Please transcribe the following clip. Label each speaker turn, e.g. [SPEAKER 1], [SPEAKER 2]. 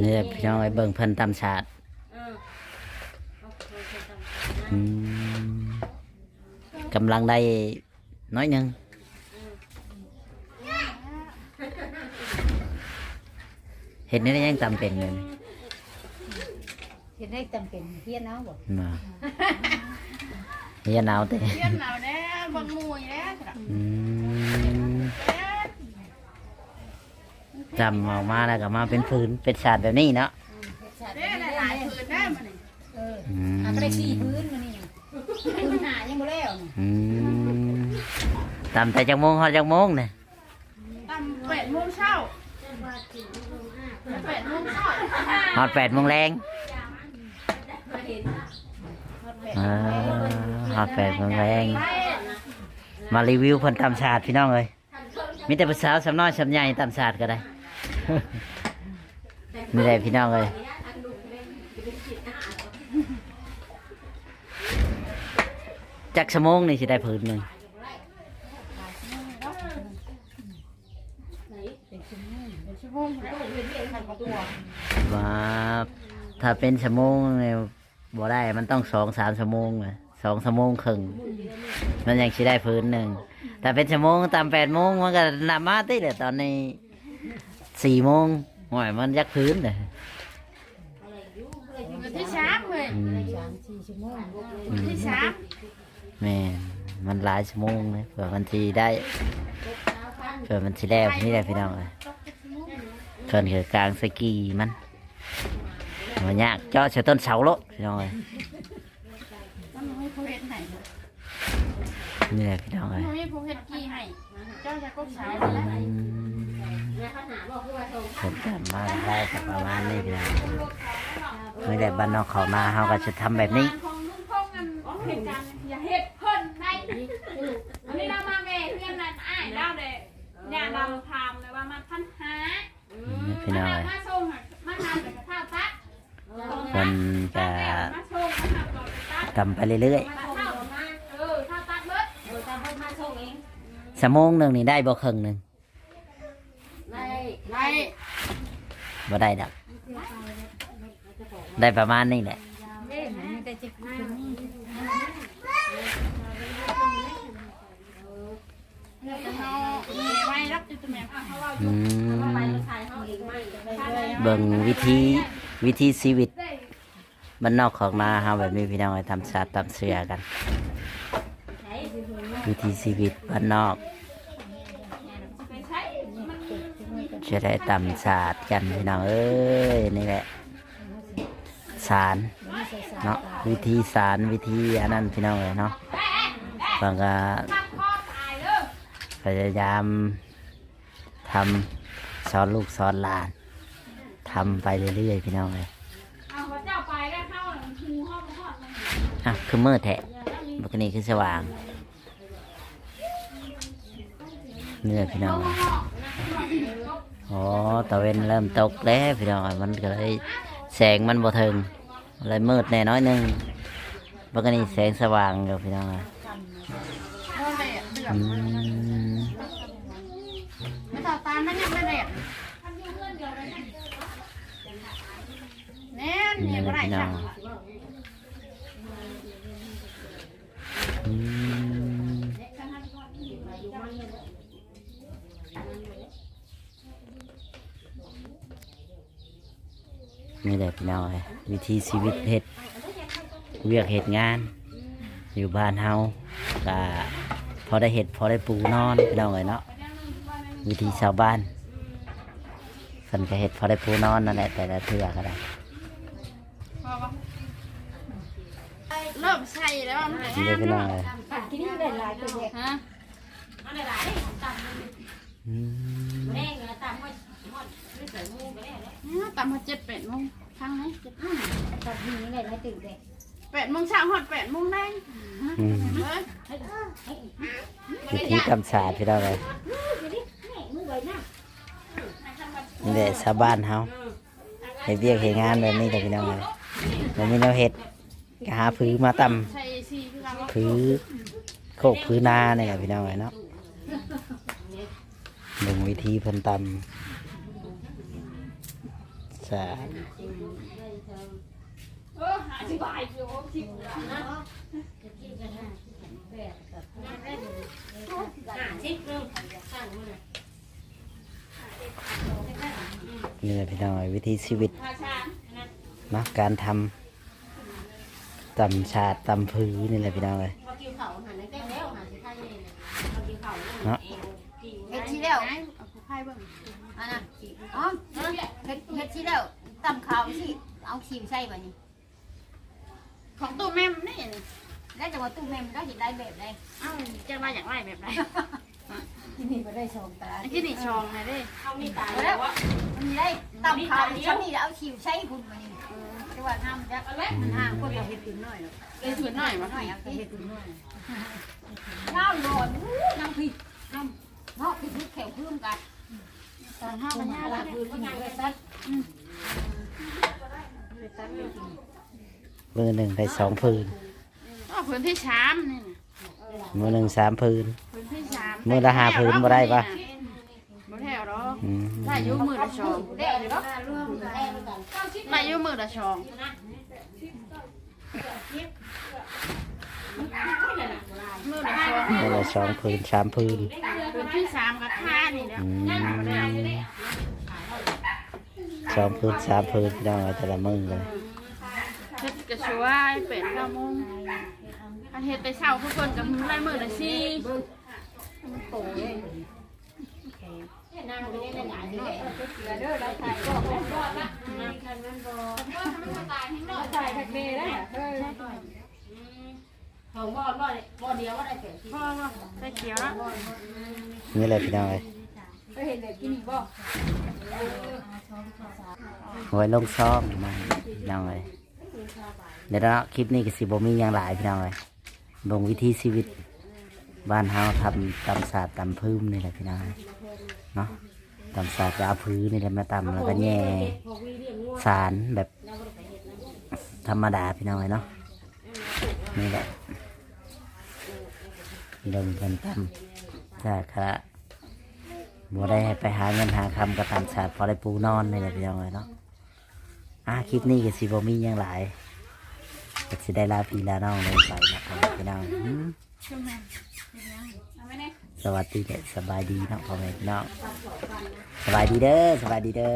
[SPEAKER 1] นี่แหละพี่น้องไอ้เบิ่งเพิ่นตำศาสตร์
[SPEAKER 2] เออเขาเคยเป็นตำรวจ
[SPEAKER 1] อืมกำลังได้น้อยหนึงเห็นนี่ยังตำเป็นเลย
[SPEAKER 3] เห็นได้จำเป็นเฮียนเอาบ่
[SPEAKER 1] มาเฮียหนาวแต่
[SPEAKER 4] เรียนหนาวแน่บางมูยแน่ จำ
[SPEAKER 1] ออกมาแล้วก็มาเป็นพื้นเป็นศาสตร์แบบนี้เนาะ
[SPEAKER 4] เด้หลายๆคืนได้มานี่
[SPEAKER 3] เออ
[SPEAKER 1] อืม
[SPEAKER 3] อันไปสี่พื้นมานี่พื้นหายังบ่แล้วนี่
[SPEAKER 1] อืมตำแต่จักโมงเขาจักโมงเนี่ย
[SPEAKER 4] ตั้งแปดโมงเช้าแปดโมงเช้า
[SPEAKER 1] ฮอดแปดโมงแรงอ่าฮอดแปดโมงแรง มารีวิวเพิ่นตำศาสตร์พี่น้องเลย มีแต่ภาษาวสำน้อยสำใหญ่ตำศาสตร์ก็ได้ นี่แหละพี่น้องเลยจักสมงนี่สิได้ผืนหนึ่ง
[SPEAKER 3] ว่า
[SPEAKER 1] ถ้าเป็นสมงเนี่ยบ่ได้มันต้องสองสามสมงอะ สองสมงครึ่งมันยังสิได้ผืนหนึ่งแต่เป็นสมงตามแปดโมงมันก็นำมาติเลยตอนนี้สี่โมงห่วยมันยักพื้นเลย
[SPEAKER 4] วันที่สามเลย
[SPEAKER 1] อืม
[SPEAKER 3] สามสี่ชั่วโมง
[SPEAKER 4] วันที่สาม
[SPEAKER 1] แม่นมันหลายชั่วโมงเลยเผื่อมันทีได้เผื่อมันทีแล้วนี่แหละพี่น้องเลยเพิ่นคือกลางสกีมันมันยากเจาะเสต้นเสาโลดพี่น้องเลย
[SPEAKER 4] มันไม่ผู้เฮ็ดให้
[SPEAKER 1] นี่แหละพี่น้องเลย
[SPEAKER 4] มันไม่ผู้เฮ็ดกี่ให้ เจ้าจะก็สาว
[SPEAKER 1] อื
[SPEAKER 4] แล้ว
[SPEAKER 1] มเพิ่นจำมาได้ก็ประมาณนี้พี่น้องไม่ได้บ้านนอกเขามาเขาก็จะทำแบบนี้
[SPEAKER 4] ของลุงพงกันเห็นกันอย่าเฮ็ดเพิ่นได้อันนี้เรามาแม่เพื่อนนั่นอ้ายเราเด้เนี่ยเราทำเลยว่ามาพันหา
[SPEAKER 1] นี่พี่น้องเลย
[SPEAKER 4] มาส่งมาทำแต่กระทาตัด
[SPEAKER 1] เพิ่นจะ
[SPEAKER 4] มาส่งมาทำก่อนตัด
[SPEAKER 1] ทำไปเรื่อย
[SPEAKER 4] มาเท่ามาเออถ้าตัดเบิด
[SPEAKER 2] เออตามเพิ่นมาส่งเอง
[SPEAKER 1] ๆ สมงหนึ่งนี่ได้บ่ครึ่งหนึ่ง
[SPEAKER 2] ได้
[SPEAKER 4] ไล่
[SPEAKER 1] บ่ได้ดอกได้ประมาณนี้แหละ
[SPEAKER 3] เด้มันมีแต่จะชั่วโมง
[SPEAKER 4] เขามีไว้รับจุดแม่เขาว่า
[SPEAKER 1] อื
[SPEAKER 2] ไป
[SPEAKER 1] ม
[SPEAKER 2] ถ่ายเฮาเองไม่
[SPEAKER 1] เบิ่งวิธีวิธีชีวิตบ้านนอกของนาเฮาแบบนี้พี่น้องไปทำศาสตร์ทำเสือกัน วิธีชีวิตบ้านนอก จะได้ทำศาสตร์กันพี่น้องเอ้ยนี่แหละสารเนาะวิธีสารวิธีอันนั้นพี่น้องเลยเนาะบางก็
[SPEAKER 4] ตัดข้อายเด้อ
[SPEAKER 1] พยายามทำสอนลูกสอนหลานทำไปเรื่อยๆพี่น้องเลย
[SPEAKER 4] อะ
[SPEAKER 1] คือมืดแทะบักนี้คือสว่าง นี่แหละพี่น้องอ๋อตะเวนเริ่มตกแล้วพี่น้องมันก็เลยแสงมันบ่ถึงเลยมืดแน่น้อยหนึงบักนี้แสงสว่างอยู่พี่น้องเลย
[SPEAKER 4] โน่นเลยเดือด
[SPEAKER 1] อืม
[SPEAKER 4] ไม่ต่อตามันยังไม่เด็ดแน่น
[SPEAKER 1] นี่
[SPEAKER 4] เห็น
[SPEAKER 1] แห
[SPEAKER 4] อะ
[SPEAKER 1] ละ
[SPEAKER 4] ไร
[SPEAKER 1] พี่น้อ
[SPEAKER 4] จ้ะ
[SPEAKER 1] นี่แหละพี่น้องเอ้ยวิธีชีวิตเฮ็ดเวียกเฮ็ดงาน อยู่บ้านเฮาก็พอได้เฮ็ดพอได้ปูนอนพี่น้องเอ้ยเนาะวิธีชาวบ้านเพิ่นก็เฮ็ดพอได้ปูนอนนั่นแหละแต่ละเทื่อก็ได้
[SPEAKER 4] พอปะเริ่มใส่แล้วมัน
[SPEAKER 1] นี่เลยพี่น้องเอ้ย
[SPEAKER 3] ที่นี่ได้หลายตัวแยก
[SPEAKER 4] ฮะ
[SPEAKER 2] เอาได้หลายตาม
[SPEAKER 1] อืม
[SPEAKER 2] แม่งนะตา
[SPEAKER 4] เนี่ยตามมาเจ็ดแปดโมงทางไหนเจ็ดโมง
[SPEAKER 3] ตัดนี้ได้หลายตื่นเด้
[SPEAKER 4] แปดโมงเช้าหอดแปดโมงแดง
[SPEAKER 1] อืม
[SPEAKER 4] เฮ้ย
[SPEAKER 1] วิธีกำสาดพี่น้องเลยนี่แหละชาวบ้านเฮาเฮ็ดเวียกเฮ็ดงานแบบนี้แต่พี่น้องเลยแล้วมีแนวเฮ็ดก็หาพื้นมาต
[SPEAKER 4] ใส่สีคือกันว่าำ
[SPEAKER 1] พื้นโคกพื้นนาเนี่ยพี่น้องเลยเนาะลงวิธีเพิ่นตำ สาม
[SPEAKER 4] เออหาสิบายอยู่คิดละ
[SPEAKER 2] นะจะกินกันห้าแปดกับห้าแรกห้าสิบนึงข้างมันน่ะ
[SPEAKER 1] นี่แหละพี่น้องวิธีชีวิต
[SPEAKER 4] หาชาม
[SPEAKER 1] เนาะการทำตำชาติตำพื้นนี่แหละพี่น้องเลย
[SPEAKER 2] พอกินเขาหันในแก้วแล้วหันสิข้างนี่พ อกินเขา
[SPEAKER 1] เนาะ
[SPEAKER 3] เฮ็ดที่แล้วอันน่ะอ๋อเฮ็ดเฮ็ดที่แล้วตำข้าวสิเอาขีมใส่บ่นี่
[SPEAKER 4] ของตู้แม่มนี่
[SPEAKER 3] แล้วจะว่าตู้แม่มได้เห็นได้แบบใด
[SPEAKER 4] เอ้าจะมาอย่างไรแบบไร
[SPEAKER 3] ที่นี่บ่ได้ชมตา
[SPEAKER 4] ที่นี่ชองไงเด้
[SPEAKER 2] เขามีตา
[SPEAKER 3] แล้
[SPEAKER 2] แล้วว
[SPEAKER 3] มันมีได้ตำข้าวฉันนี่เอาขีมใส่พุ่นบ่นี่จะว่าห้ามจะมันห่างคนเราเฮ็ดตื่นน้อย
[SPEAKER 4] เอ้ยถือหน่อยมา
[SPEAKER 3] น้อยเอาเฮ็ดตื่นน้อยน้ำร้อนน้ำพริกน้ำเนาะพริกแขวพื้นกัน
[SPEAKER 4] ตอนห้าพันห้า
[SPEAKER 3] ลา
[SPEAKER 4] แล้ว
[SPEAKER 3] พื้นที่ได้ซัด
[SPEAKER 1] มือหนึ่งได้สองพื้น
[SPEAKER 4] อ๋อพื้นที่ชามนี่นะ
[SPEAKER 1] มือหนึ่งสามพื้น
[SPEAKER 4] พื้นที่ชาม
[SPEAKER 1] มือละห้าพื้นบ่ได้ปะ
[SPEAKER 4] บ่ได้หรอก
[SPEAKER 1] อืม
[SPEAKER 4] ได้อยุ่มือละชอง
[SPEAKER 3] ได้เลยเนาะ
[SPEAKER 2] ร่วมกัน
[SPEAKER 4] ได้อยุ่มือละชองมือละชอง
[SPEAKER 1] มือละสองพื้นสามพื้น
[SPEAKER 4] พื้นที่ชามกับค่านี่แล้ว
[SPEAKER 1] อืมสองพื้นสามพื้นพี่น้องเอาแต่ละมือเลย
[SPEAKER 4] เฮ็ดกระช่วยเป็ดเก้าโมงอันเฮ็ดไปเช้าทุกคนกับมือละมือละสี่
[SPEAKER 2] นั่งไปได้หลายๆเนาะ
[SPEAKER 3] เด้อได้ถ่ายก็
[SPEAKER 2] คันมันบ่
[SPEAKER 3] ถ่ายแท็กเมย์ได้เออ
[SPEAKER 2] ของบ่บ่บ่เดียวว่าได้แปดสิบ
[SPEAKER 4] พ่อว่าใส่เขียวแล้ว
[SPEAKER 1] นี่แหละพี่น้องเลย
[SPEAKER 3] ไปเห็นเด็กกินอีกบ่
[SPEAKER 1] ไว้ลงซ่องมาพี่น้องเลยเดี๋ยวเนาะคลิปนี้ก็สิบ่มีอย่างหลายพี่น้องเลยลงวิธีชีวิต บ้านเฮาทำตำศาสตร์ตำพื้นนี่แหละพี่น้องเอ้ยเนาะตำศาสตร์ก็เอาพื้นนี่แหละมาตำแล้วก็แย่
[SPEAKER 2] พวกวิเรียงงัว
[SPEAKER 1] สารแบบธรรมดาพี่น้องเอ้ยเนาะนี่แหละ ลงกันตำถ้าค่ะบ่ได้ให้ไปหาเงินหาคำกับตำศาสตร์พอได้ปูนอนนี่แหละพี่น้องเอ้ยเนาะอะคลิปนี้ก็สิบ่มีอย่างหลายก็สิได้ลาพี่ลาน้องเลยไปนะครับพี่น้องอืม
[SPEAKER 4] ชุ่มแม่เอาไว้เนี่ย
[SPEAKER 1] สวัสดีเด้อสบายดีเนาะพ่อแม่พี่น้องสบายดีเด้อสบายดีเด้อ